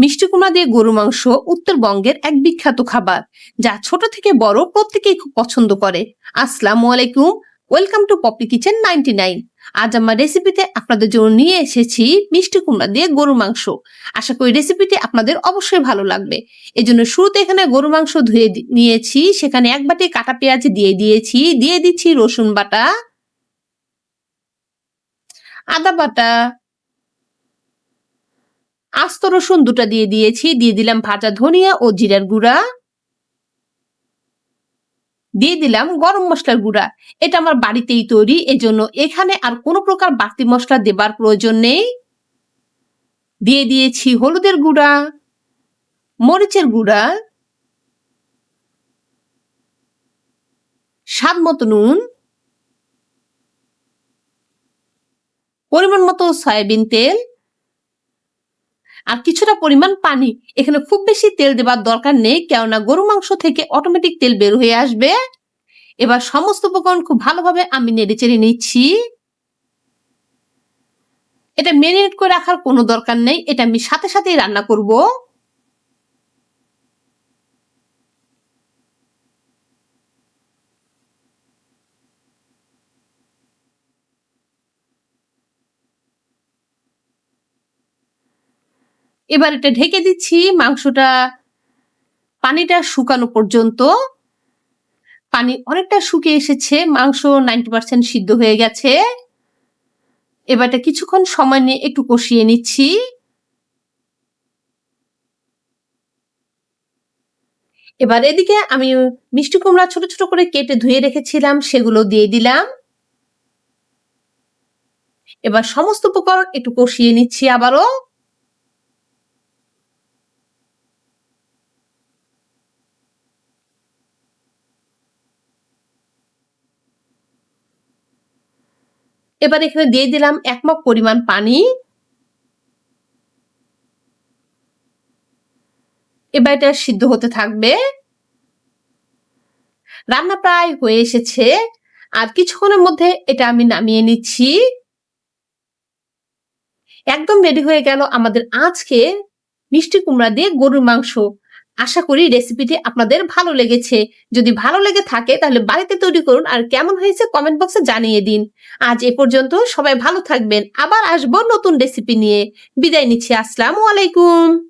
মিষ্টি কুমড়া দিয়ে গরু মাংস উত্তরবঙ্গের এক বিখ্যাত খাবার, যা ছোট থেকে বড় প্রত্যেকেই খুব পছন্দ করে। আসসালামু আলাইকুম, welcome to Poppy kitchen ninety nine. আজ আমার রেসিপিতে আপনাদের জন্য নিয়ে এসেছি মিষ্টি কুমড়া দিয়ে গরু মাংস। আশা করি রেসিপিটি আপনাদের অবশ্যই ভালো লাগবে। এজন্য শুরুতে এখানে গরু মাংস ধুয়ে নিয়েছি, সেখানে এক বাটি কাটা পেঁয়াজ দিয়ে দিয়েছি, দিয়ে দিচ্ছি রসুন বাটা, আদা বাটা আস্ত রসুন দুটো দিয়ে দিয়েছি, দিয়ে দিলাম ভাজা ধনিয়া ও জিরার গুঁড়া। দিয়ে দিলাম গরম মশলার গুঁড়া। এটা আমার বাড়িতেই তৈরি, এজন্য এখানে আর কোনো প্রকার বাড়তি মশলা দেবার প্রয়োজন নেই। দিয়ে দিয়েছি হলুদের গুঁড়া, মরিচের গুঁড়া, স্বাদ মতো নুন, পরিমাণ মতো সয়াবিন তেল আর কিছুটা পরিমাণ পানি। এখানে খুব বেশি তেল দেবার দরকার নেই, কেননা গরু মাংস থেকে অটোমেটিক তেল বের হয়ে আসবে। এবার সমস্ত উপকরণ খুব ভালোভাবে আমি নেড়ে চেড়ে নিচ্ছি। এটা মেরিনেট করে রাখার কোনো দরকার নেই, এটা আমি সাথে সাথেই রান্না করব। এবার এটা ঢেকে দিচ্ছি, মাংসটা পানিটা শুকানো পর্যন্ত। পানি অনেকটা শুকিয়ে এসেছে, মাংস নাইনটি পার্সেন্ট সিদ্ধ হয়ে গেছে। এবার এটা কিছুক্ষণ সময় নিয়ে একটু কষিয়ে নিচ্ছি। এবার এদিকে আমি মিষ্টি কুমড়া ছোট ছোট করে কেটে ধুয়ে রেখেছিলাম, সেগুলো দিয়ে দিলাম। এবার সমস্ত উপকরণ একটু কষিয়ে নিচ্ছি আবারও। এবার এখানে দিয়ে দিলাম এক মগ পরিমাণ পানি। এবার এটা সিদ্ধ হতে থাকবে। রান্না প্রায় হয়ে এসেছে। আর কিছুক্ষণের মধ্যে এটা আমি নামিয়ে নিচ্ছি। একদম রেডি হয়ে গেল আমাদের আজকে মিষ্টি কুমড়া দিয়ে গরুর মাংস। আশা করি রেসিপিটি আপনাদের ভালো লেগেছে। যদি ভালো লেগে থাকে, তাহলে বাড়িতে তৈরি করুন আর কেমন হয়েছে কমেন্ট বক্সে জানিয়ে দিন। আজ এ পর্যন্ত সবাই ভালো থাকবেন। আবার আসব নতুন রেসিপি নিয়ে। বিদায় নিচ্ছি। আসসালামু আলাইকুম।